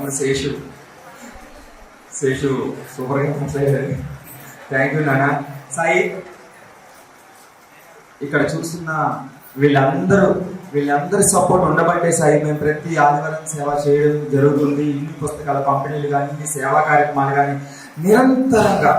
తమ్ముడు శేషు శేషు సూపర్గా మాట్లాడారు థ్యాంక్ యూ నాన్న సాయి ఇక్కడ చూస్తున్న వీళ్ళందరూ వీళ్ళందరి సపోర్ట్ ఉండబట్టే సాయి మేము ప్రతి ఆదివారం సేవ చేయడం జరుగుతుంది ఇన్ని పుస్తకాల పంపిణీలు కానీ ఇన్ని సేవా కార్యక్రమాలు కానీ నిరంతరంగా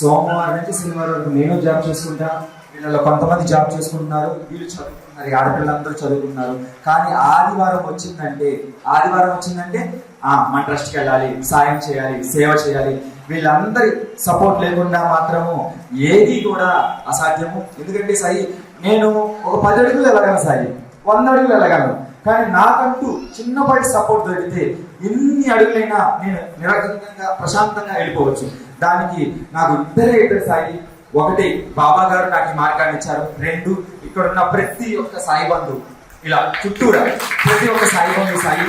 సోమవారం నుంచి శనివారం వరకు నేను జాబ్ చేసుకుంటా. వీళ్ళలో కొంతమంది జాబ్ చేసుకుంటున్నారు. వీళ్ళు చదువుకుంటున్నారు. ఆడపిల్లలందరూ చదువుకున్నారు కానీ ఆదివారం వచ్చిందంటే ఆదివారం వచ్చిందంటే మన ట్రస్ట్కి వెళ్ళాలి సాయం చేయాలి సేవ చేయాలి. వీళ్ళందరి సపోర్ట్ లేకుండా మాత్రము ఏది కూడా అసాధ్యము. ఎందుకంటే సాయి నేను ఒక పది అడుగులు వెళ్ళగలను సాయి వంద అడుగులు వెళ్ళగలను. కానీ నాకంటూ చిన్నపాటి సపోర్ట్ దొరికితే ఎన్ని అడుగులైనా నేను నిరకంగా ప్రశాంతంగా వెళ్ళిపోవచ్చు. దానికి నాకు ఇద్దరే ఇద్దరు సాయి. ఒకటి బాబా గారు నాకు ఈ మార్గాన్ని ఇచ్చారు. రెండు ఇక్కడ ఉన్న ప్రతి ఒక్క సాయి బంధు ఇలా చుట్టూరా ప్రతి ఒక్క సాయి బంధు సాయి.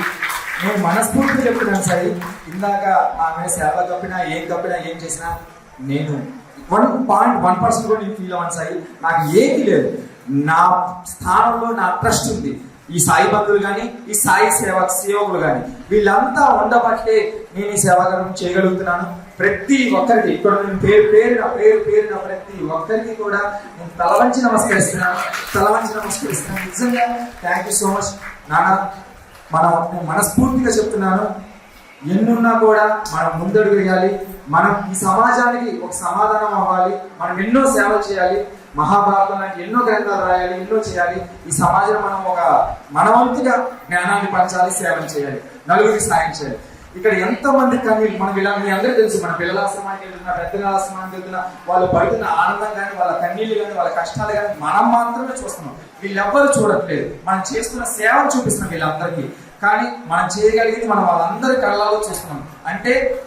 నేను మనస్ఫూర్తిగా చెప్తున్నాను సాయి. ఇందాక ఆమె సేవ తప్పినా ఏం తప్పినా ఏం చేసినా నేను వన్ పాయింట్ వన్ పర్సెంట్ కూడా నేను ఫీల్ అవ్వను సాయి. నాకు ఏమీ లేదు. నా స్థానంలో నా ట్రస్ట్ ఉంది. ఈ సాయి బంధువులు కానీ ఈ సాయి సేవ సేవకులు కానీ వీళ్ళంతా ఉండబట్టే నేను ఈ సేవాకారం చేయగలుగుతున్నాను. ప్రతి ఒక్కరికి ఇక్కడ నేను పేరు పేరున పేరు పేరున ప్రతి ఒక్కరికి కూడా నేను తలవంచి నమస్కరిస్తున్నాను. తలవంచి నమస్కరిస్తున్నాను. నిజంగా థ్యాంక్ యూ సో మచ్ నాన్న మనం నేను మనస్ఫూర్తిగా చెప్తున్నాను. ఎన్నున్నా కూడా మనం ముందడుగు వేయాలి. మనం ఈ సమాజానికి ఒక సమాధానం అవ్వాలి. మనం ఎన్నో సేవలు చేయాలి. మహాభారతం లాంటి ఎన్నో గ్రంథాలు రాయాలి ఎన్నో చేయాలి. ఈ సమాజం మనం ఒక మనవంతుగా జ్ఞానాన్ని పంచాలి సేవలు చేయాలి నలుగురికి సాయం చేయాలి. ఇక్కడ ఎంతమంది కన్నీళ్ళు మనం ఇలా మీ అందరూ తెలుసు. మన పిల్లల ఆశ్రమానికి వెళ్తున్నా పెద్దల ఆశ్రమానికి వెళ్తున్నా వాళ్ళు పడుతున్న ఆనందం కానీ వాళ్ళ కన్నీళ్ళు కానీ వాళ్ళ కష్టాలు కానీ మనం మాత్రమే చూస్తున్నాం. వీళ్ళెవ్వరు చూడట్లేదు. మనం చేస్తున్న సేవను చూపిస్తున్నాం వీళ్ళందరికీ. కానీ మనం చేయగలిగింది మనం వాళ్ళందరి కళ్ళలో చూస్తున్నాం. అంటే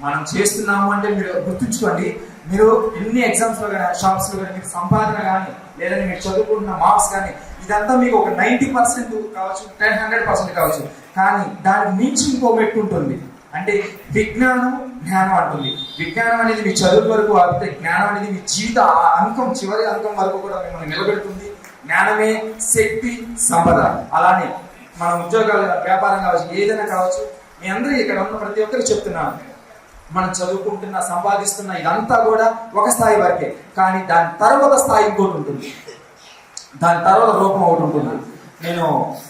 మనం చేస్తున్నాము అంటే మీరు గుర్తుంచుకోండి మీరు ఎన్ని ఎగ్జామ్స్లో కానీ షాప్స్లో కానీ మీకు సంపాదన కానీ లేదంటే మీరు చదువుకుంటున్న మార్క్స్ కానీ ఇదంతా మీకు ఒక నైంటీ పర్సెంట్ కావచ్చు టెన్ హండ్రెడ్ పర్సెంట్ కావచ్చు. కానీ దానికి మించి ఇంకో మెట్టు ఉంటుంది. అంటే విజ్ఞానం జ్ఞానం అంటుంది. విజ్ఞానం అనేది మీ చదువు వరకు ఆపితే జ్ఞానం అనేది మీ జీవిత ఆ అంకం చివరి అంకం వరకు కూడా మిమ్మల్ని నిలబెడుతుంది. జ్ఞానమే శక్తి సంపద. అలానే మన ఉద్యోగాలు వ్యాపారం కావచ్చు ఏదైనా కావచ్చు మీ అందరూ ఇక్కడ ఉన్న ప్రతి ఒక్కరు చెప్తున్నాను. మనం చదువుకుంటున్న సంపాదిస్తున్న ఇదంతా కూడా ఒక స్థాయి వరకే. కానీ దాని తర్వాత స్థాయి ఇంకోటి ఉంటుంది. దాని తర్వాత రూపం ఒకటి ఉంటుంది. నేను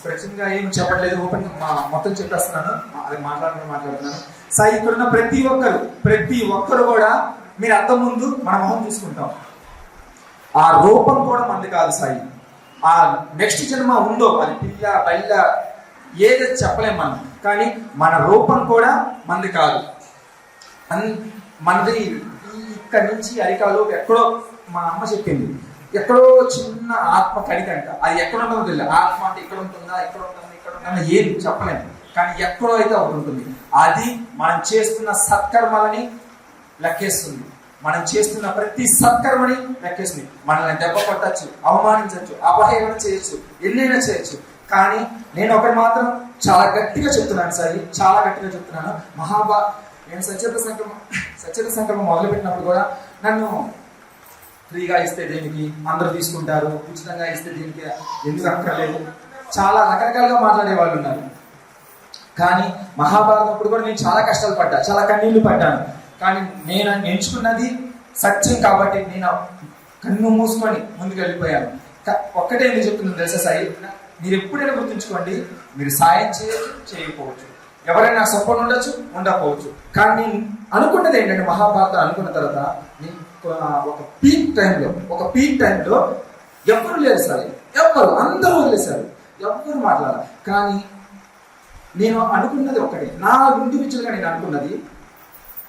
ప్రత్యేకంగా ఏం చెప్పట్లేదు ఓపెన్ మా మొత్తం చెప్పేస్తున్నాను. అది మాట్లాడుతూ మాట్లాడుతున్నాను. సాయి ఇక్కడున్న ప్రతి ఒక్కరు ప్రతి ఒక్కరు కూడా మీరు అంత ముందు మన మొహం చూసుకుంటాం. ఆ రూపం కూడా మంది కాదు సాయి. ఆ నెక్స్ట్ జన్మ ఉందో అది పిల్ల బల్ల ఏదో చెప్పలేం మనం. కానీ మన రూపం కూడా మంది కాదు. అన్ మనది ఇక్కడ నుంచి అరికాలు ఎక్కడో మా అమ్మ చెప్పింది. ఎక్కడో చిన్న ఆత్మ కడికంట అది ఎక్కడ ఉంటుందో తెలియదు. ఆత్మ అంటే ఇక్కడ ఉంటుందా ఇక్కడ ఉంటుందా ఇక్కడ ఉంటుందా ఏది చెప్పలేము కానీ ఎక్కడో అయితే ఒకటి ఉంటుంది. అది మనం చేస్తున్న సత్కర్మలని లెక్కేస్తుంది. మనం చేస్తున్న ప్రతి సత్కర్మని లెక్కేసింది మనల్ని దెబ్బ కొట్టచ్చు అవమానించవచ్చు అపహేమన చేయొచ్చు ఎన్నైనా చేయొచ్చు. కానీ నేను ఒకటి మాత్రం చాలా గట్టిగా చెప్తున్నాను సార్ చాలా గట్టిగా చెప్తున్నాను. మహాభా నేను సత్యత సంకల్పం సత్యత సంకల్పం మొదలుపెట్టినప్పుడు కూడా నన్ను ఫ్రీగా ఇస్తే దేనికి అందరూ తీసుకుంటారు ఉచితంగా ఇస్తే దీనికి ఎందుకు అక్కర్లేదు? చాలా రకరకాలుగా మాట్లాడే వాళ్ళు ఉన్నారు. కానీ మహాభారతం అప్పుడు కూడా నేను చాలా కష్టాలు పడ్డా చాలా కన్నీళ్ళు పడ్డాను. కానీ నేను ఎంచుకున్నది సత్యం కాబట్టి నేను కన్ను మూసుకొని ముందుకు వెళ్ళిపోయాను. ఒక్కటే ఎందుకు చెప్తున్నాను తెలుసా సాయి? మీరు ఎప్పుడైనా గుర్తుంచుకోండి మీరు సాయం చేయచ్చు చేయకపోవచ్చు. ఎవరైనా సపోర్ట్ ఉండొచ్చు ఉండకపోవచ్చు. కానీ నేను అనుకున్నది ఏంటంటే మహాభారతం అనుకున్న తర్వాత నేను ఒక- ఒక పీక్ టైంలో ఒక పీక్ టైంలో ఎవరు లేరు సార్ ఎవరు అందరూ వదిలేశారు. ఎవరు మాట్లాడాలి. కానీ నేను అనుకున్నది ఒకటి నా ఇండివిజువల్గా నేను అనుకున్నది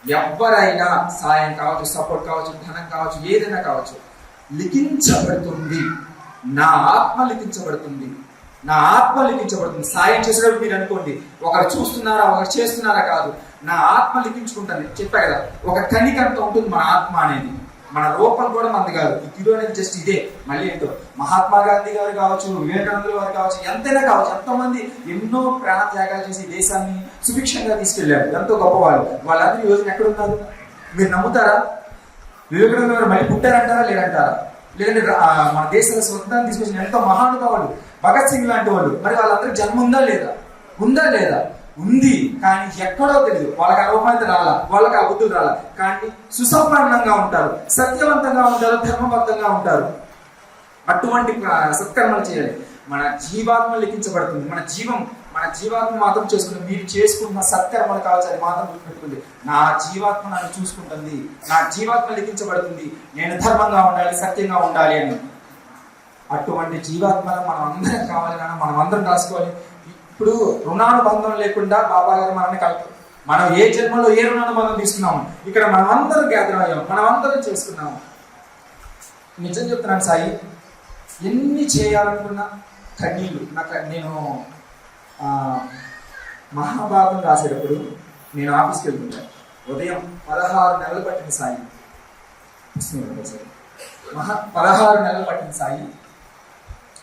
ఎవరైనా సాయం కావచ్చు సపోర్ట్ కావచ్చు ధనం కావచ్చు ఏదైనా కావచ్చు లిఖించబడుతుంది. నా ఆత్మ లిఖించబడుతుంది. నా ఆత్మ లిఖించబడుతుంది. సాయం చేసేటప్పుడు మీరు అనుకోండి ఒకరు చూస్తున్నారా ఒకరు చేస్తున్నారా కాదు. నా ఆత్మ లిఖించుకుంటాను. చెప్పా కదా ఒక కనికంత ఉంటుంది మన ఆత్మ అనేది. మన రూపం కూడా మనది కాదు. ఈ తిరు అనేది జస్ట్ ఇదే. మళ్ళీ ఏంటో మహాత్మా గాంధీ గారు కావచ్చు వివేకానందులు గారు కావచ్చు ఎంతైనా కావచ్చు ఎంతమంది ఎన్నో ప్రాణ త్యాగాలు చేసి దేశాన్ని సుభిక్షంగా తీసుకెళ్ళారు. ఎంతో గొప్పవాళ్ళు. వాళ్ళందరూ యోజన రోజున ఎక్కడ ఉన్నారు మీరు నమ్ముతారా? వివేకానంద గారు మళ్ళీ పుట్టారంటారా లేదంటారా? లేదంటే మన దేశంలో స్వతంత్రాన్ని తీసుకొచ్చిన ఎంతో మహానుభావులు భగత్ సింగ్ లాంటి వాళ్ళు. మరి వాళ్ళందరికీ జన్మ ఉందా లేదా? ఉందా లేదా? ఉంది. కానీ ఎక్కడో తెలియదు వాళ్ళకి అర్హమైతే రాలా. వాళ్ళకి అబుద్ధులు రాలా. కానీ సుసంపన్నంగా ఉంటారు. సత్యవంతంగా ఉంటారు. ధర్మబద్ధంగా ఉంటారు. అటువంటి సత్కర్మలు చేయాలి. మన జీవాత్మ లిఖించబడుతుంది. మన జీవం మన జీవాత్మ మాత్రం చేసుకుంటుంది. మీరు చేసుకున్న సత్కర్మలు కావచ్చు అది మాత్రం గుర్తుపెట్టుకుంది నా జీవాత్మ నన్ను చూసుకుంటుంది. నా జీవాత్మ లిఖించబడుతుంది. నేను ధర్మంగా ఉండాలి సత్యంగా ఉండాలి అని. అటువంటి జీవాత్మ మనం అందరం కావాలి కానీ మనం అందరం రాసుకోవాలి. ఇప్పుడు రుణానుబంధం లేకుండా బాబా గారు మనల్ని కలుపు మనం ఏ జన్మలో ఏ రుణానుబంధం తీసుకున్నాము ఇక్కడ మనమందరం గ్యాదర్ అయ్యాం మనమందరం అందరం చేసుకున్నాము నిజం చెప్తున్నాను సాయి ఎన్ని చేయాలనుకున్నా కన్నీళ్ళు. నాకు నేను మహాభారతం రాసేటప్పుడు నేను ఆఫీస్కి వెళ్తుంటాను ఉదయం పదహారు నెలలు పట్టిన సాయి. మహా పదహారు నెలలు పట్టిన సాయి.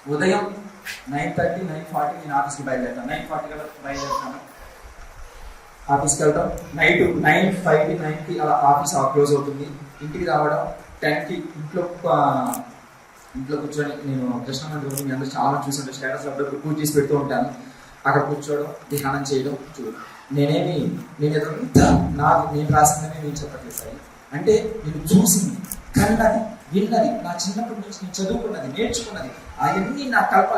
ఉదయం నైన్ థర్టీ నైన్ ఫార్టీ నేను ఆఫీస్కి బయలుదేరుతాను. నైన్ ఫార్టీ కల్లా బయలుదేరుతాను. ఆఫీస్కి వెళ్తాం. నైట్ నైన్ ఫైవ్కి నైన్కి అలా ఆఫీస్ క్లోజ్ అవుతుంది. ఇంటికి రావడం టెన్కి ఇంట్లో ఇంట్లో కూర్చొని నేను కృష్ణ మందిరం మీ అందరూ చాలా చూసాను స్టేటస్ అప్పుడప్పుడు పూజ చేసి పెడుతూ ఉంటాను. అక్కడ కూర్చోవడం ధ్యానం చేయడం చూడడం నేనేమి నేను ఎదురు నాకు నేను రాసిందని నేను చెప్పట్లేదు సార్ అంటే నేను చూసింది. కన్నది విన్నది నా చిన్నప్పటి నుంచి నేను చదువుకున్నది నేర్చుకున్నది అవన్నీ నా కల్ప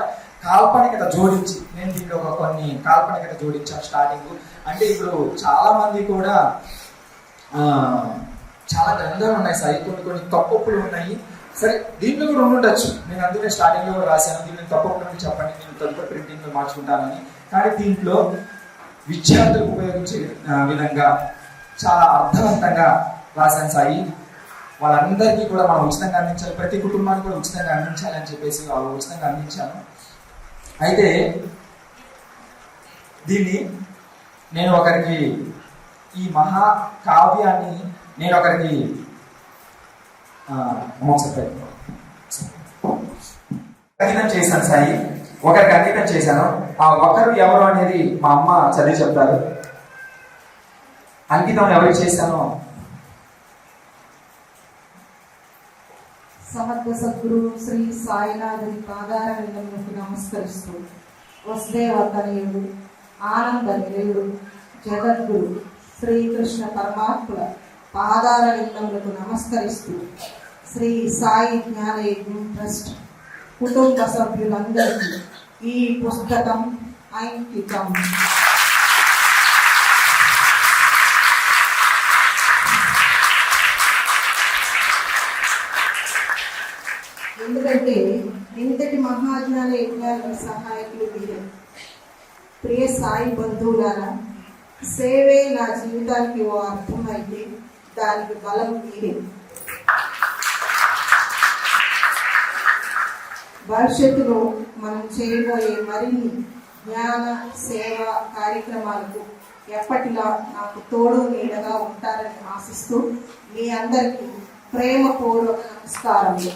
కాల్పనికత జోడించి నేను దీంట్లో ఒక కొన్ని కాల్పనికత జోడించాను స్టార్టింగ్. అంటే ఇప్పుడు చాలా మంది కూడా చాలా గ్రంథాలు ఉన్నాయి సార్ కొన్ని కొన్ని తప్పులు ఉన్నాయి. సరే దీంట్లో కూడా ఉండొచ్చు నేను అందుకే స్టార్టింగ్లో కూడా రాశాను దీన్ని తప్పొప్పులు చెప్పండి నేను తదుపరి ప్రింటింగ్లో మార్చుకుంటానని. కానీ దీంట్లో విద్యార్థులకు ఉపయోగించే విధంగా చాలా అర్థవంతంగా రాశాను సాయి వాళ్ళందరికీ కూడా మనం ఉచితంగా అందించాలి. ప్రతి కుటుంబానికి కూడా ఉచితంగా అందించాలి అని చెప్పేసి వాళ్ళు ఉచితంగా అందించాను. అయితే దీన్ని నేను ఒకరికి ఈ మహా కావ్యాన్ని నేను ఒకరికి అంకితం చేశాను సాయి. ఒకరికి అంకితం చేశాను. ఆ ఒకరు ఎవరు అనేది మా అమ్మ చదివి చెప్తారు. అంకితం ఎవరికి చేశానో సమర్థ సద్గురు శ్రీ సాయినాథుని పాదార విందములకు నమస్కరిస్తూ వసుదేవతనయుడు ఆనంద నిలయుడు జగద్గురు శ్రీకృష్ణ పరమాత్ముల పాదార విందములకు నమస్కరిస్తూ శ్రీ సాయి జ్ఞానయజ్ఞం ట్రస్ట్ కుటుంబ సభ్యులందరికీ ఈ పుస్తకం అంకితం. మహాజ్ఞాన సహాయకులు మీరే ప్రియ సాయి బంధువులారా సేవే నా జీవితానికి ఓ అర్థమైతే దానికి బలం మీరే భవిష్యత్తులో మనం చేయబోయే మరిన్ని జ్ఞాన సేవ కార్యక్రమాలకు ఎప్పటిలా నాకు తోడు నీడగా ఉంటారని ఆశిస్తూ మీ అందరికీ ప్రేమపూర్వక నమస్కారములు.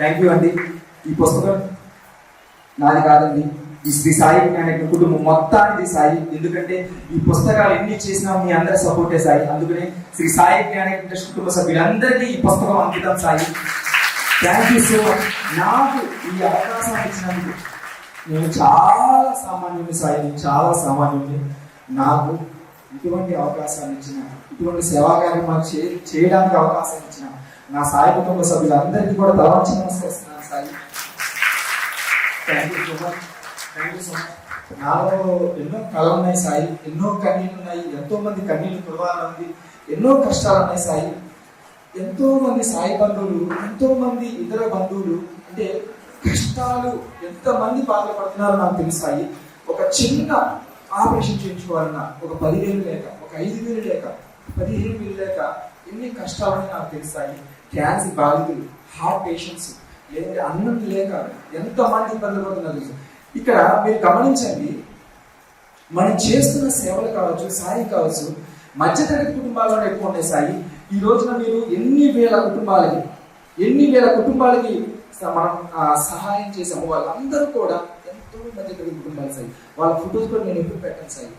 థ్యాంక్ యూ అండి ఈ పుస్తకం నాది కాదండి. ఈ శ్రీ సాయి జ్ఞాన కుటుంబం మొత్తానికి సాయి. ఎందుకంటే ఈ పుస్తకాలు ఎన్ని చేసినా మీ అందరి సపోర్టే సాయి. అందుకనే శ్రీ సాయి జ్ఞాన ట్రస్ట్ కుటుంబ సభ్యులందరికీ ఈ పుస్తకం అంకితం Sai. Thank you so much నాకు ఈ అవకాశం ఇచ్చినందుకు నేను చాలా సామాన్యుని సాయి. నేను చాలా సామాన్యుని నాకు ఇటువంటి అవకాశాన్ని ఇచ్చిన ఇటువంటి సేవా కార్యక్రమాలు చే చేయడానికి అవకాశం ఇచ్చిన నా సాయి కుటుంబ సభ్యులందరికీ కూడా తలవంచి నమస్కరిస్తున్నాను Sai. Thank you so much thank you so much నాలో ఎన్నో కళలు ఉన్నాయి సాయి. ఎన్నో కన్నీళ్ళు ఉన్నాయి ఎంతో మంది కన్నీళ్ళు కురవాలని ఎన్నో కష్టాలు ఉన్నాయి సాయి. ఎంతో మంది సాయి బంధువులు ఎంతో మంది ఇతర బంధువులు. అంటే కష్టాలు ఎంతమంది బాధపడుతున్నారో నాకు తెలుసాయి ఒక చిన్న ఆపరేషన్ చేయించుకోవాలన్నా ఒక పదివేలు లేక ఒక ఐదు వేలు లేక పదిహేను వేలు లేక ఎన్ని కష్టాలని నాకు తెలుస్తాయి క్యాన్సర్ బాధితులు హార్ట్ పేషెంట్స్ లేదంటే అన్నం లేక ఎంతమంది ఇబ్బంది పడుతున్నారు ఇక్కడ మీరు గమనించండి మనం చేస్తున్న సేవలు కావచ్చు సాయి కావచ్చు మధ్యతరగతి కుటుంబాల్లో ఎక్కువ ఉన్నాయి సాయి. ఈ రోజున మీరు ఎన్ని వేల కుటుంబాలకి ఎన్ని వేల కుటుంబాలకి మనం సహాయం చేసాము వాళ్ళందరూ కూడా ఎంతో మధ్యతరగతి కుటుంబాలు సాయి. వాళ్ళ ఫొటోస్ కూడా నేను ఎప్పుడు పెట్టాను సాయి.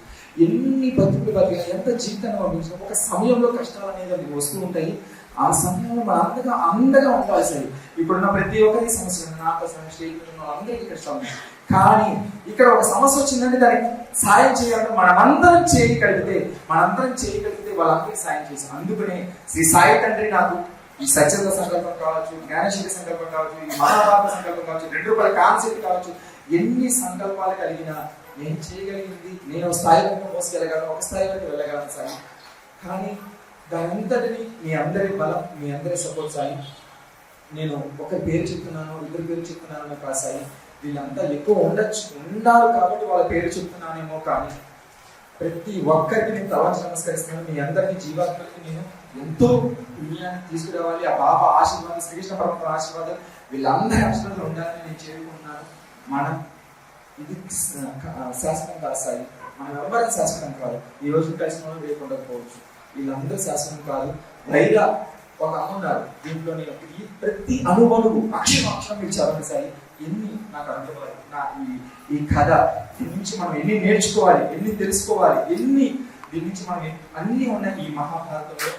ఎన్ని బతుకులు బతిగా ఎంత జీవితాన్ని పంపించిన ఒక సమయంలో కష్టాలు అనేది వస్తూ ఉంటాయి. ఆ సమయంలో మనం అంతగా అండగా ఉండాలి సార్ ఇప్పుడున్న ప్రతి ఒక్కరి సమస్య నాకు సమస్య అందరికీ కష్టం కానీ ఇక్కడ ఒక సమస్య వచ్చిందంటే దానికి సాయం చేయాలంటే మనమందరం చేయగలిగితే మనందరం చేయగలిగితే వాళ్ళందరికీ సాయం చేసాం అందుకనే శ్రీ సాయి తండ్రి నాకు ఈ సత్యత సంకల్పం కావచ్చు జ్ఞానశీల సంకల్పం కావచ్చు ఈ మహాభారత సంకల్పం కావచ్చు రెండు రూపాయల కాన్సెప్ట్ కావచ్చు ఎన్ని సంకల్పాలు కలిగినా నేను చేయగలిగింది నేను స్థాయిలో స్థాయి వరకు మోసుకెళ్ళగలను ఒక స్థాయి వరకు వెళ్ళగలను సార్ కానీ దానింతటిని మీ అందరి బలం మీ అందరి సపోర్ట్ సాయి. నేను ఒకరి పేరు చెప్తున్నాను ఇద్దరు పేరు చెప్తున్నాను అని కాదు సాయి. వీళ్ళంతా ఎక్కువ ఉండొచ్చు ఉండాలి కాబట్టి వాళ్ళ పేరు చెప్తున్నానేమో కానీ ప్రతి ఒక్కరికి నేను తలవంచి నమస్కరిస్తున్నాను. మీ అందరికీ జీవాత్మకి నేను ఎంతో పుణ్యాన్ని తీసుకురావాలి. ఆ బాబా ఆశీర్వాదం శ్రీకృష్ణ పరమ ఆశీర్వాదం వీళ్ళందరి ఆశీర్వాదాలు ఉండాలని నేను చేరుకుంటున్నాను మనం ఇది శాస్త్రం శాశ్వతం కాదు సాయి. మనం ఎవరి శాశ్వతం కాదు. ఈ రోజు కలిసిన వాళ్ళు రేపు ఉండకపోవచ్చు. వీళ్ళందరూ శాశ్వతం కాదు. పైగా ఒక అమ్మ ఉన్నారు. దీంట్లో నేను ఈ ప్రతి అనుభవం అక్షరం అక్షరం మీరు చదవండి సాయి. ఎన్ని నాకు అనుభవాలు నా ఈ ఈ కథ దీని నుంచి మనం ఎన్ని నేర్చుకోవాలి ఎన్ని తెలుసుకోవాలి ఎన్ని దీని నుంచి మనం అన్ని ఉన్నాయి ఈ మహాభారతంలో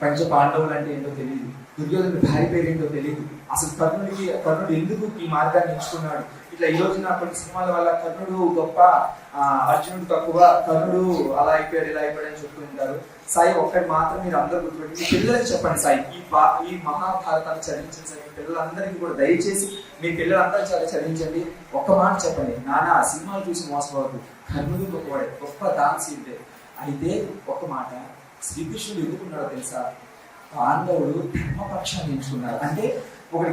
పంచ పాండవులు అంటే ఏంటో తెలియదు దుర్యోధన భార్య పేరేంటో తెలియదు అసలు కర్ణుడికి కర్ణుడు ఎందుకు ఈ మార్గాన్ని ఎంచుకున్నాడు? ఇట్లా ఈ రోజున కొన్ని సినిమాల వల్ల కర్ణుడు గొప్ప అర్జునుడు తక్కువ కర్ణుడు అలా అయిపోయాడు ఇలా అయిపోయాడు అని చెప్తుంటారు సాయి ఒక్కటి మాత్రం మీరు అందరూ గుర్తుపెట్టి పిల్లలకి చెప్పండి సాయి ఈ బా ఈ మహాభారతాన్ని చదివించండి సాయి. పిల్లలందరికీ కూడా దయచేసి మీ పిల్లలందరూ చాలా చదివించండి. ఒక్క మాట చెప్పండి. నాన్న ఆ సినిమాలు చూసి మోసపోవద్దు. కర్ణుడు గొప్పవాడే గొప్ప దాన్సీడే అయితే ఒక్క మాట శ్రీకృష్ణుడు ఎందుకున్నాడో తెలుసా? పాండవుడు ధర్మపక్షాన్ని ఎంచుకున్నారు అంటే ఒకటి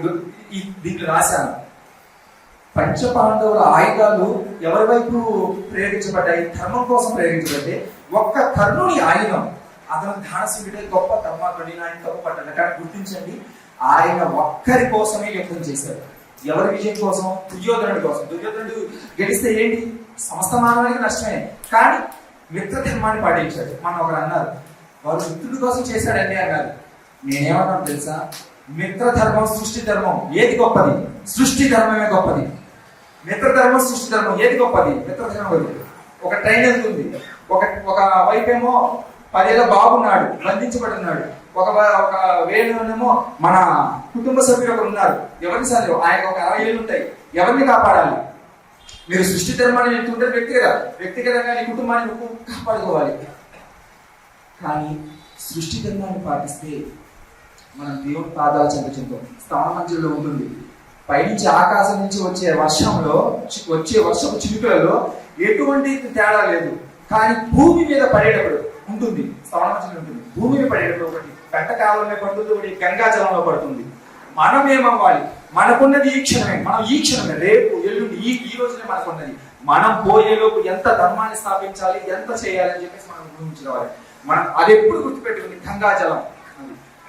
దీంట్లో రాశాను. పంచ పాండవుల ఆయుధాలు ఎవరి వైపు ప్రేరేపించబడ్డాయి? ధర్మం కోసం ప్రేరేపించబడ్డే ఒక్క కర్ణుని ఆయుధం. అతను ధానసుడిటే గొప్ప ధర్మాత్ముడి ఆయన తప్పపడ్డాడు కానీ గుర్తించండి ఆయన ఒక్కరి కోసమే యుద్ధం చేశాడు. ఎవరి విజయం కోసం? దుర్యోధనుడి కోసం. దుర్యోధనుడు గెలిస్తే ఏంటి? సమస్త మానవానికి నష్టమే. కానీ మిత్ర ధర్మాన్ని పాటించాడు. మన ఒకరు అన్నారు వారు మిత్రుడి కోసం చేశాడండి అన్నారు. నేనేమన్నా తెలుసా? మిత్రధర్మం సృష్టి ధర్మం ఏది గొప్పది? సృష్టి ధర్మమే గొప్పది. మిత్రధర్మం సృష్టి ధర్మం ఏది గొప్పది? మిత్రధర్మం గొప్పది. ఒక ట్రైన్ వెళ్తుంది. ఒక ఒక వైపేమో పదేళ్ళ బాగున్నాడు బంధించబడున్నాడు. ఒక ఒక వేలునేమో మన కుటుంబ సభ్యులు ఒకరు ఉన్నారు. ఎవరిని సార్ ఆయనకు ఒక అరవై ఏళ్ళు ఉంటాయి. ఎవరిని కాపాడాలి? మీరు సృష్టి ధర్మాన్ని వెళ్తుంటే వ్యక్తిగత వ్యక్తిగతంగా నీ కుటుంబాన్ని కాపాడుకోవాలి. కానీ సృష్టి ధర్మాన్ని పాటిస్తే మనం దేవుడి పాదాలు చెందుతుందో చెందాం స్థాన మధ్యలో ఉంటుంది. పైనుంచి ఆకాశం నుంచి వచ్చే వర్షంలో వచ్చే వర్షపు చినుకులలో ఎటువంటి తేడా లేదు. కానీ భూమి మీద పడేటప్పుడు ఉంటుంది. స్థాన మధ్యలో ఉంటుంది. భూమి మీద పడేటప్పుడు ఒకటి. పెంట కాలంలో పడుతుంది ఒకటి గంగా జలంలో పడుతుంది. మనం ఏమవ్వాలి? మనకున్నది ఈ క్షణమే. మనం ఈ క్షణమే. రేపు ఎల్లుండి ఈ ఈ రోజునే మనకున్నది. మనం పోయేలోపు ఎంత ధర్మాన్ని స్థాపించాలి ఎంత చేయాలని చెప్పేసి మనం ఊహించుకోవాలి. మనం అది ఎప్పుడు గుర్తుపెట్టుకుని గంగా జలం.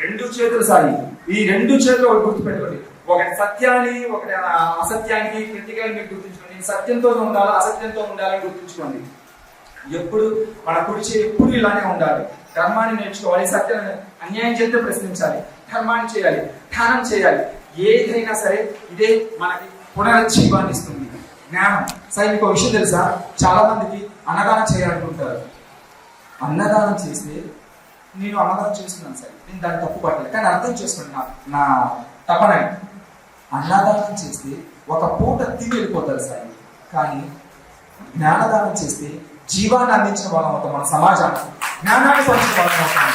రెండు చేతులు సాయి ఈ రెండు చేతులు ఒకటి గుర్తుపెట్టుకోండి. ఒకటి సత్యాన్ని ఒకటి అసత్యానికి ప్రతిగా మీరు గుర్తుంచుకోండి. సత్యంతో ఉండాలి అసత్యంతో ఉండాలని గుర్తుంచుకోండి. ఎప్పుడు మన కుడి ఎప్పుడు ఇలానే ఉండాలి. ధర్మాన్ని నేర్చుకోవాలి సత్యాన్ని అన్యాయం చేస్తే ప్రశ్నించాలి. ధర్మాన్ని చేయాలి ధ్యానం చేయాలి. ఏదైనా సరే ఇదే మనకి పునరుజ్జీవాన్ని ఇస్తుంది. జ్ఞానం. సరే మీకు ఒక విషయం తెలుసా? చాలా మందికి అన్నదానం చేయాలనుకుంటారు. అన్నదానం చేస్తే నేను అన్నదానం చేస్తున్నాను సార్. నేను దాన్ని తప్పు పట్టలేదు కానీ అర్థం చేసుకోండి నా నా తపన అన్నదానం చేస్తే ఒక పూట తిని వెళ్ళిపోతారు సార్. కానీ జ్ఞానదానం చేస్తే జీవాన్ని అందించిన వాళ్ళం అవుతాం మన సమాజానికి జ్ఞానాన్ని పంచిన వాళ్ళం అవుతాం.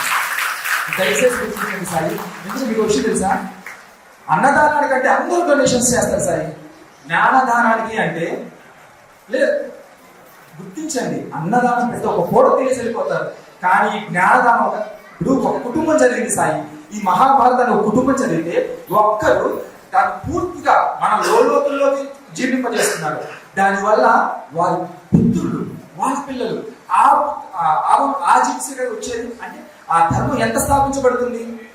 దయచేసి గుర్తుంచండి సాయి ఎందుకంటే మీకు వచ్చి తెలుసా? అన్నదానానికి అంటే అందరూ డొనేషన్స్ చేస్తారు సాయి జ్ఞానదానానికి అంటే లేదు. గుర్తించండి. అన్నదానం పెద్ద ఒక పూట తెలిసి వెళ్ళిపోతారు. కానీ ఈ జ్ఞానదానం ఇప్పుడు ఒక కుటుంబం జరిగింది సాయి. ఈ మహాభారతాన్ని ఒక కుటుంబం చదివితే ఒక్కరు దాన్ని పూర్తిగా మన లోతుల్లోకి జీర్ణింపజేస్తున్నారు. దానివల్ల వారి పుత్రులు వాళ్ళ పిల్లలు ఆ ఆ- ఆ- వచ్చేది. అంటే ఆ ధర్మం ఎంత స్థాపించబడుతుంది?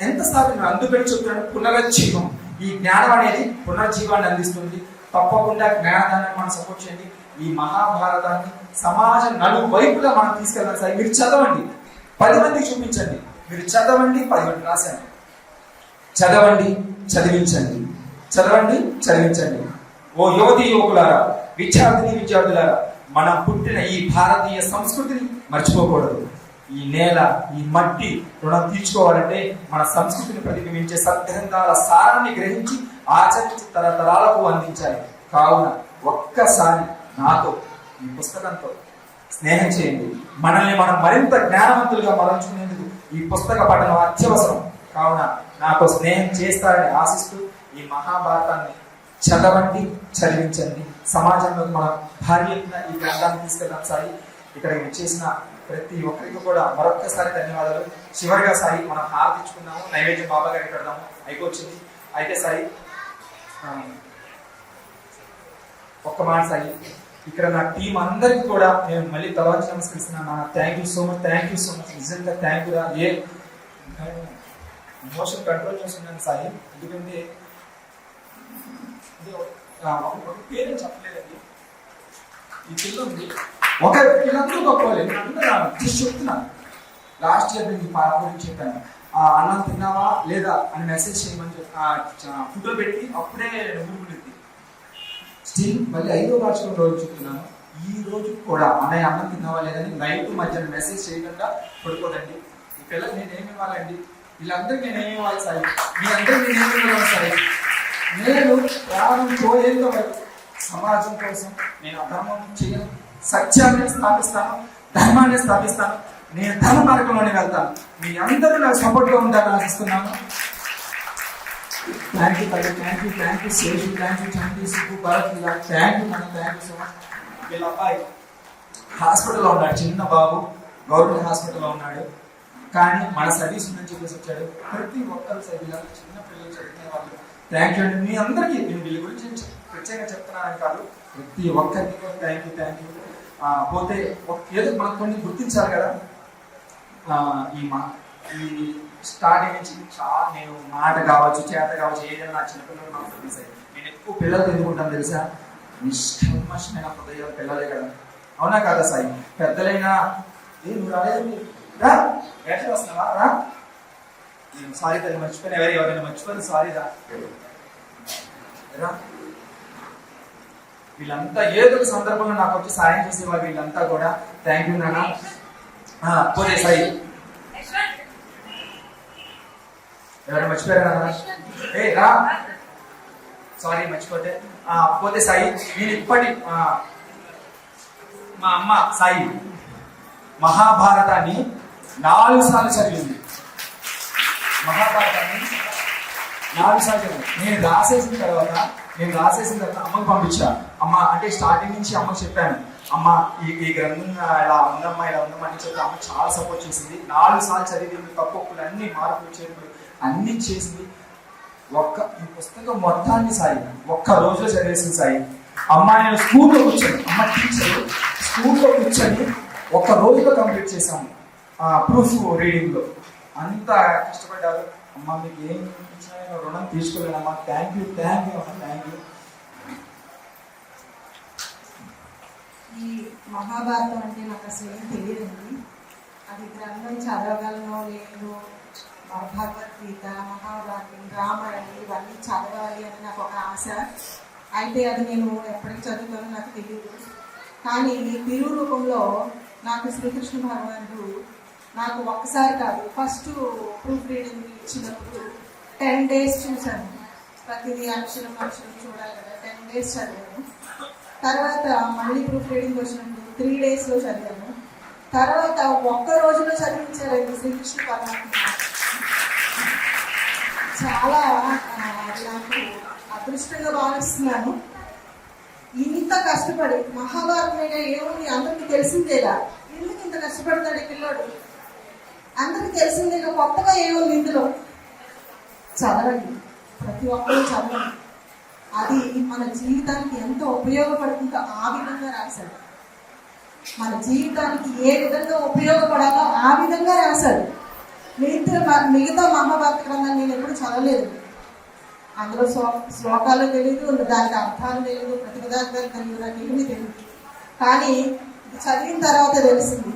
ఎంత స్థాపించ అందుకని చెప్తున్నాను పునరుజ్జీవం. ఈ జ్ఞానం అనేది పునరుజ్జీవాన్ని అందిస్తుంది. తప్పకుండా జ్ఞానదానాన్ని మనం సపోర్ట్ చేయండి ఈ మహాభారతాన్ని సమాజం నలుగు వైపులా మనం తీసుకెళ్ళాలి సార్ మీరు చదవండి. పది మందికి చూపించండి. మీరు చదవండి పది మంది రాశాను చదవండి చదివించండి. చదవండి చదివించండి. ఓ యువతి యువకులారా విద్యార్థిని విద్యార్థులారా మనం పుట్టిన ఈ భారతీయ సంస్కృతిని మర్చిపోకూడదు. ఈ నేల ఈ మట్టి రుణం తీర్చుకోవాలంటే మన సంస్కృతిని ప్రతిబింబించే సద్గ్రంథాల సారాన్ని గ్రహించి ఆచరించి తరతరాలకు అందించాలి. కావున ఒక్కసారి నాతో ఈ పుస్తకంతో స్నేహం చేయండి. మనల్ని మనం మరింత జ్ఞానవంతులుగా మరల్చుకునేందుకు ఈ పుస్తక పఠనం అత్యవసరం. కావున నాకు స్నేహం చేస్తారని ఆశిస్తూ ఈ మహాభారతాన్ని చదవండి చదివించండి. సమాజంలో మన భారీ ఎత్తున ఈ గ్రంథాన్ని తీసుకెళ్ళడం సాయి. ఇక్కడికి చేసిన ప్రతి ఒక్కరికి కూడా మరొక్కసారి ధన్యవాదాలు. చివరిగా సాయి మనం హారతించుకున్నాము నైవేద్యం బాబా గారికి పెడదాము. అయిపోయింది. అయితే సాయి ఒక్క మాట సాయి. ఇక్కడ నా టీం అందరికి కూడా నేను మళ్ళీ తర్వాత నమస్కరిస్తున్నాను thank you so much thank you so much నిజంగా థ్యాంక్ యూ రా. ఏ ఎమోషన్ కంట్రోల్ చేస్తున్నాను సాయి. ఎందుకంటే ఇది పేరు చెప్పలేదండి ఈ పిల్ల ఉంది. ఒక వీళ్ళందరూ గొప్పవాళ్ళే. అందరూ జస్ట్ చెప్తున్నాను లాస్ట్ ఇయర్ నేను ఈ పాప గురించి చెప్పాను. ఆ, అన్నం తిన్నావా లేదా అని మెసేజ్ చేయమని చెప్పి ఫోటో పెట్టి అప్పుడే ఊరుకునేది. స్టిల్ మళ్ళీ ఐదో వార్షికం రోజు చెప్తున్నాను ఈ రోజు కూడా అన్నయ్య అన్నం తిన్నావా లేదని నైట్ మధ్యాహ్నం మెసేజ్ చేయకుండా పడుకోదండి. ఈ పిల్లలు నేనేమి ఇవ్వాలండి? వీళ్ళందరికీ నేనేమి ఇవ్వాలి సాయి? మీ అందరికీ నేనేమి ఇవ్వాలి సాయి? నేను ప్రాణం పోయేంత వరకు సమాజం కోసం నేను అధర్మం చేయను. సత్యాన్ని స్థాపిస్తాను ధర్మాన్ని స్థాపిస్తాను. నేను ధర్మ మార్గంలోనే వెళ్తాను. మీ అందరూ నాకు సపోర్ట్గా ఉండాలని ఆశిస్తున్నాను. Thank you thank you thank you Seshu thank you thank you Subbu Bharath ఇలా థ్యాంక్ యూ మనం థ్యాంక్ యూ సో మచ్ వీళ్ళ అబ్బాయి హాస్పిటల్లో ఉన్నాడు చిన్న బాబు గవర్నమెంట్ హాస్పిటల్లో ఉన్నాడు. కానీ మన సర్వీస్ ఉందని చెప్పేసి వచ్చాడు. ప్రతి ఒక్కరు సర్వీస్ చిన్న పిల్లలు చదువుకునే వాళ్ళు. థ్యాంక్ యూ అండి. మీ అందరికీ నేను వీళ్ళ గురించి ప్రత్యేకంగా చెప్తున్నానని కాదు. ప్రతి ఒక్కరికి కూడా థ్యాంక్ యూ థ్యాంక్ యూ పోతే ఒక- ఏదో మనకు కొన్ని గుర్తించాలి కదా? ఈ మా ఈ స్టార్టింగ్ నుంచి చాలా నేను మాట కావచ్చు చేత కావచ్చు ఏదైనా నా చిన్నపిల్లలు నాకు తెలిసాయి నేను ఎక్కువ పిల్లలు ఎదుర్కొంటాను తెలుసా? నిష్కల్మషమైన హృదయాలు పిల్లలే కదా. అవునా కదా సాయి? పెద్దలైనా ఏ నువ్వు రాలేదు రా ఎట్లా వస్తున్నావా? రా. నేను సారీ తల్లి మర్చిపోయిన. ఎవరు ఎవరైనా మర్చిపోయిన సారీ రా. రా. వీళ్ళంతా ఏదో ఒక సందర్భంలో నాకు వచ్చి సాయం చేసేవారు వీళ్ళంతా కూడా. థ్యాంక్ యూ నాన్న. పోరే పోతే సాయి. ఎవరైనా మర్చిపోయారా? ఏ రా. సారీ మర్చిపోతే. పోతే సాయి. నేను ఇప్పటి మా అమ్మ సాయి మహాభారతాన్ని నాలుగు సార్లు చదివింది. మహాభారతాన్ని నాలుగు సార్లు చదివింది. నేను రాసేసిన తర్వాత నేను రాసేసిన తర్వాత అమ్మకి పంపించా. అమ్మ అంటే స్టార్టింగ్ నుంచి అమ్మకి చెప్పాను. అమ్మ ఈ ఈ గ్రంథం ఇలా ఉందమ్మా ఇలా ఉందమ్మా అని చెప్పి అమ్మ చాలా సపోర్ట్ చేసింది. నాలుగు సార్లు చదివింది తప్పు అన్ని మార్పులు చేర్పులు అన్ని చేసింది ఒక్క ఈ పుస్తకం మొత్తాన్ని సాయి ఒక్క రోజులో చదివేసిన సాయి. అమ్మాయి నేను స్కూల్లో కూర్చొని అమ్మ టీచర్ స్కూల్లో కూర్చొని ఒక్క రోజులో కంప్లీట్ చేశాము ప్రూఫ్ రీడింగ్లో అంత కష్టపడ్డారు. అమ్మ మీకు ఏం ఇచ్చినా నేను రుణం తీసుకోలేనమ్మా థ్యాంక్ యూ థ్యాంక్ యూ అమ్మ థ్యాంక్ యూ ఈ మహాభారతం అంటే నాకు అసలు ఏం తెలియదండి. అది గ్రంథం చదవగలను లేదు భగవద్గీత మహాభారతం రామాయణం ఇవన్నీ చదవాలి అని నాకు ఒక ఆశ. అయితే అది నేను ఎప్పటికి చదువుతానో నాకు తెలియదు కానీ ఈ రూపంలో నాకు శ్రీకృష్ణ భగవానుడు నాకు ఒక్కసారి కాదు ఫస్ట్ ప్రూఫ్ రీడింగ్ ఇచ్చినప్పుడు టెన్ డేస్ చూశాను. ప్రతిదీ అక్షరం అక్షరం చూడాలి కదా టెన్ డేస్ చదివాను. తర్వాత మళ్ళీ ప్రూఫ్ రీడింగ్ వచ్చినప్పుడు త్రీ డేస్లో చదివాను. తర్వాత ఒక్క రోజులో చదివించారండి శ్రీకృష్ణ పరమాత్మ. చాలా నాకు అదృష్టంగా భావిస్తున్నాను. ఇంత కష్టపడి మహాభారతం మీద ఏముంది? అందరికీ తెలిసిందేలా? ఎందుకు ఇంత కష్టపడతాడు ఈ పిల్లోడు? అందరికీ తెలిసిందేగా కొత్తగా ఏముంది ఇందులో? చదవండి. ప్రతి ఒక్కరూ చదవండి. అది మన జీవితానికి ఎంత ఉపయోగపడుతుందో ఆ విధంగా రాశాడు. మన జీవితానికి ఏ విధంగా ఉపయోగపడాలో ఆ విధంగా రాశాడు. మిగతా మిగతా మహాభారత గ్రంథాన్ని నేను ఎప్పుడు చదవలేదు. అందులో శ్లో శ్లోకాలు తెలియదు దానికి అర్థాలు తెలియదు ప్రతిపదార్థాలు తెలియదు నాకు ఏమీ తెలియదు కానీ చదివిన తర్వాత తెలిసింది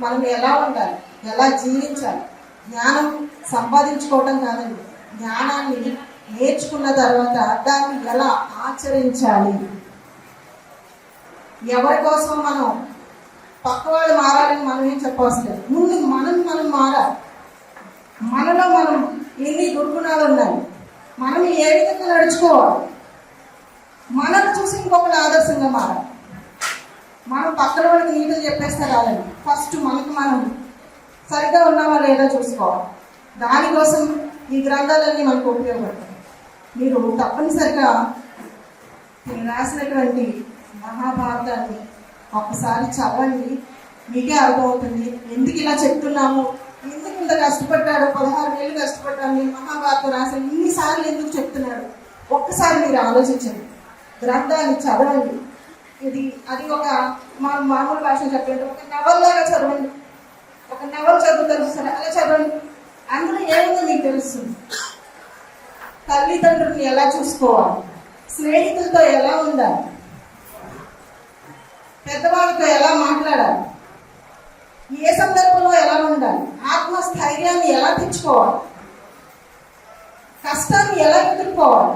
మనం ఎలా ఉండాలి ఎలా జీవించాలి. జ్ఞానం సంపాదించుకోవటం కాదండి జ్ఞానాన్ని నేర్చుకున్న తర్వాత దాన్ని ఎలా ఆచరించాలి. ఎవరి కోసం మనం పక్క వాళ్ళు మారాలని మనం ఏం చెప్పవలసిన లేదు. ముందు మనం మనం మారాలి. మనలో మనం ఎన్ని దుర్గుణాలు ఉన్నాయి? మనం ఏ విధంగా నడుచుకోవాలి? మనల్ని చూసి ఇంకొకరు ఆదర్శంగా మారాలి. మనం పక్కన వాళ్ళకి నీతులు చెప్పేస్తే రాదండి. ఫస్ట్ మనకు మనం సరిగ్గా ఉన్నామా లేదా చూసుకోవాలి. దానికోసం ఈ గ్రంథాలన్నీ మనకు ఉపయోగపడతాయి. మీరు తప్పనిసరిగా నేను రాసినటువంటి మహాభారతాన్ని ఒక్కసారి చదవండి. మీకే అర్థమవుతుంది. ఎందుకు ఇలా చెప్తున్నాము? ఇంత కష్టపడ్డాడు? పదహారు వేలు కష్టపడ్డాడు. నేను మహాభారతం రాశాను ఇన్నిసార్లు ఎందుకు చెప్తున్నాడు? ఒక్కసారి మీరు ఆలోచించండి. గ్రంథాన్ని చదవండి. ఇది అది ఒక మా మామూలు భాష చెప్పండి ఒక నవల్లాగా చదవండి. ఒక నవల్ చదువుతారు సరే అలా చదవండి. అందులో ఏముందో మీకు తెలుస్తుంది? తల్లిదండ్రులను ఎలా చూసుకోవాలి? స్నేహితులతో ఎలా ఉండాలి? పెద్దవాళ్ళతో ఎలా మాట్లాడాలి? ఏ సందర్భంలో ఎలా ఉండాలి? ఆత్మస్థైర్యాన్ని ఎలా తెచ్చుకోవాలి? కష్టాన్ని ఎలా ఎదుర్కోవాలి?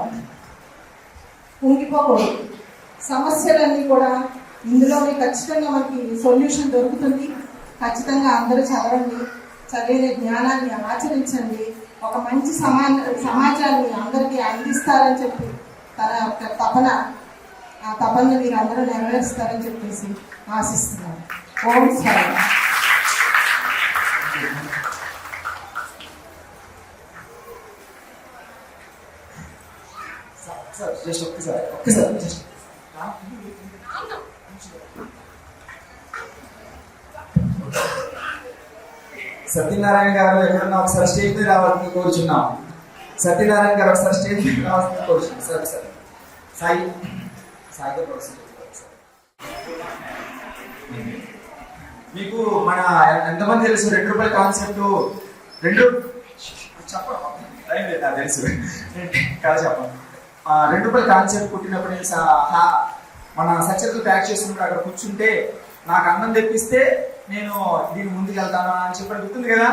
ఉంగిపోకూడదు సమస్యలన్నీ కూడా ఇందులోనే ఖచ్చితంగా మనకి సొల్యూషన్ దొరుకుతుంది. ఖచ్చితంగా అందరూ చదవండి చదివిన జ్ఞానాన్ని ఆచరించండి. ఒక మంచి సమా సమాజాన్ని అందరికీ అందిస్తారని చెప్పి తన యొక్క తపన ఆ తపనని మీరు అందరూ నెరవేరుస్తారని చెప్పేసి ఆశిస్తున్నాను. ఓం సార్ జస్ట్ ఒక్కసారి ఒక్కసారి జస్ట్ సత్యనారాయణ గారు ఎక్కడన్నా ఒకసారి స్టేజ్ మీద రావాలని కోరుచున్నాం సత్యనారాయణ గారు ఒకసారి స్టేజ్ మీద రావాలని కోరుచున్నాం సరే సరే. సాయి. సాయి. మీకు మన ఎంతమంది తెలుసు? రెండు రూపాయల కాన్సెప్ట్ రెండు చెప్పండి. టైం లేదు నాకు తెలుసు. కదా చెప్పండి. రెండు రూపాయల కాన్సెప్ట్ పుట్టినప్పుడు నేను మన సత్యతలు ప్యాక్ చేసుకుంటే అక్కడ కూర్చుంటే నాకు అన్నం తెప్పిస్తే నేను దీని ముందుకెళ్తాను అని చెప్పి గుర్తుంది కదా?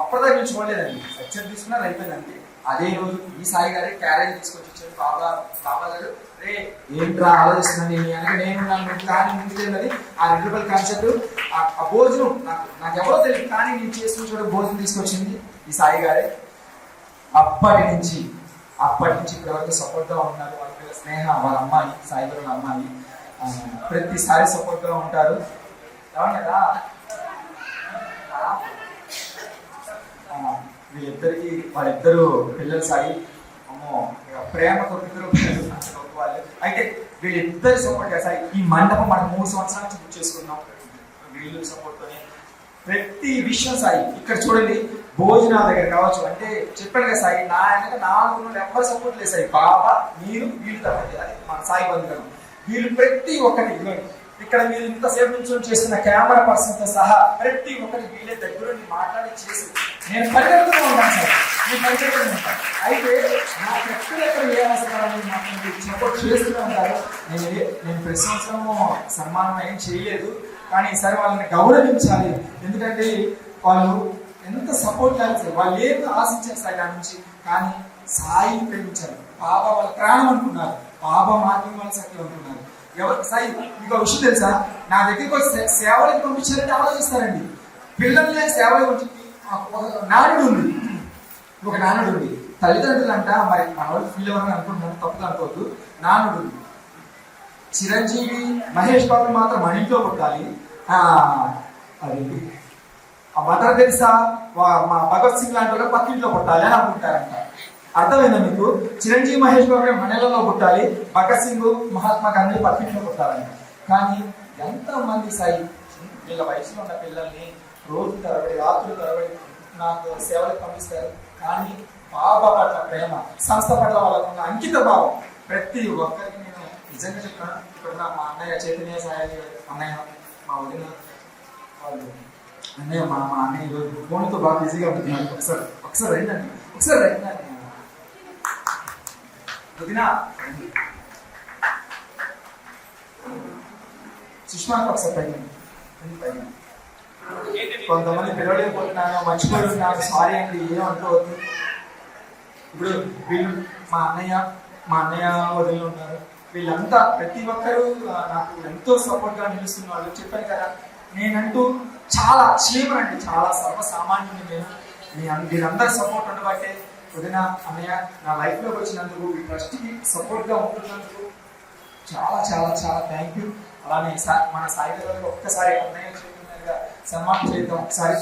అప్పటిదాకా నేను చూడలేదండి. సత్యం తీసుకున్నారు అయిపోయిందండి అదే రోజు ఈ సాయి గారే క్యారేజ్ తీసుకొచ్చి ఇచ్చారు బాబా బాబా గారు. రే ఏంట్రా ఆలోచిస్తున్నాను నేను అనగా నేను ఉన్నాను కానీ ముందుకెళ్ళినది ఆ రెండు రూపాయల కాన్సెప్ట్ ఆ భోజనం నాకు నాకు ఎవరో తెలియదు కానీ నేను చేసుకుని చూడ భోజనం తీసుకొచ్చింది ఈ సాయి గారే. అప్పటి నుంచి అప్పటి నుంచి ఇప్పటి వరకు ఉన్నారు. వాళ్ళ పిల్ల స్నేహ వాళ్ళ అమ్మాయి సాయి వాళ్ళ అమ్మాయి ప్రతిసారి సపోర్ట్గా ఉంటారు. అవును కదా వీళ్ళిద్దరికి వాళ్ళిద్దరు పిల్లలు సాయి. అమ్మో ప్రేమ కొద్దిద్దరు వాళ్ళు. అయితే వీళ్ళిద్దరు సపోర్ట్ సాయి ఈ మండపం మనం మూడు సంవత్సరాల నుంచి బుక్ చేసుకున్నాం. వీళ్ళు సపోర్ట్తోనే ప్రతి విషయం సాయి. ఇక్కడ చూడండి భోజనాల దగ్గర కావచ్చు అంటే చెప్పాడు కదా సాయి నా వెనక నాలుగు నుండి ఎవరు సపోర్ట్ లేదు సాయి. బాబా మీరు వీళ్ళు తప్పండి అది మన సాయి బంధువులు. వీళ్ళు ప్రతి ఒక్కటి ఇక్కడ మీరు ఇంతసేపు నుంచి చేస్తున్న కెమెరా పర్సన్తో సహా ప్రతి ఒక్కటి వీళ్ళే దగ్గర మాట్లాడి చేసి నేను పరిగెడుతూ ఉంటాను సార్ నేను పరిగెడుతూ ఉంటాను. అయితే నా ఎక్కడెక్కడ ఏ అవసరం మాకు సపోర్ట్ చేస్తూనే ఉంటారు. నేను నేను ప్రతి సంవత్సరము సన్మానం ఏం చేయలేదు. కానీ సరే వాళ్ళని గౌరవించాలి. ఎందుకంటే వాళ్ళు ఎంత సపోర్ట్ చేయాలి వాళ్ళు ఏం ఆశించారు సాయి నా నుంచి? కానీ సాయి ప్రేమించారు పాప వాళ్ళ ప్రాణం అనుకున్నారు. పాప మార్గం వాళ్ళ సత్యం అనుకున్నారు. ఎవరు సాయి మీకు ఒక విషయం తెలుసా? నా దగ్గరికి వచ్చి సేవలకు పంపించారంటే ఆలోచిస్తారండి. పిల్లల్ని సేవలకు పంపి ఒక నానుడు ఉంది. ఒక నానుడు ఉంది. తల్లిదండ్రులు అంట మరి మన వాళ్ళు ఫీల్ అవ్వాలని అనుకుంటున్నాను తప్పుగా అనుకోవద్దు. నానుడు ఉంది. చిరంజీవి మహేష్ బాబు మాత్రం మన ఇంట్లో పుట్టాలి ఆ, అది ఆ మదర్ తెరిసా మా భగత్ సింగ్ లాంటి వాళ్ళు పక్కింట్లో పుట్టాలి అని అనుకుంటారంట. అర్థమైందా మీకు? చిరంజీవి మహేష్ బాబు మన ఇళ్ళలో పుట్టాలి భగత్ సింగ్ మహాత్మా గాంధీ పక్కింట్లో పుట్టాలంట కానీ ఎంతమంది సాయి వీళ్ళ వయసులో ఉన్న పిల్లల్ని రోజు తరబడి రాత్రులు తరబడి నాకు సేవలకు పంపిస్తారు. కానీ బాబా పట్ల ప్రేమ సంస్థ పట్ల వాళ్ళకున్న అంకిత భావం ప్రతి ఒక్కరికి నిజంగా చెప్తాను ఇక్కడ మా అన్నయ్య చైతన్య సాయి అన్నయ్య మా వదిన వాళ్ళు. అన్నయ్య మా మా అన్నయ్య ఈరోజు ఫోన్తో బాగా బిజీగా ఉంటున్నారు. ఒకసారి ఒకసారి రండి ఒకసారి రండి వదిన సుష్మాకి ఒకసారి పైన పైన కొంతమంది పిలవలేకపోతున్నాను మర్చిపోతున్నాను సారీ అండి ఏం అనుకోవద్దు. ఇప్పుడు వీళ్ళు మా అన్నయ్య మా అన్నయ్య వదిలి ఉన్నారు. వీళ్ళంతా ప్రతి ఒక్కరూ నాకు ఎంతో సపోర్ట్గా నిలుస్తున్న వాళ్ళు చెప్పాను కదా. నేనంటూ చాలా చీమనండి చాలా సర్వసామాన్యుని నేను. మీ అన్- సపోర్ట్ ఉండబట్టే వదిన అన్నయ్య నా లైఫ్లోకి వచ్చినందుకు ఈ ట్రస్ట్కి సపోర్ట్గా ఉంటున్నందుకు చాలా చాలా చాలా థ్యాంక్ యూ అలానే సా- మన సాయి గారికి ఒక్కసారి అన్నయ్య చేతులుగా సన్మానం చేద్దాం. ఒకసారి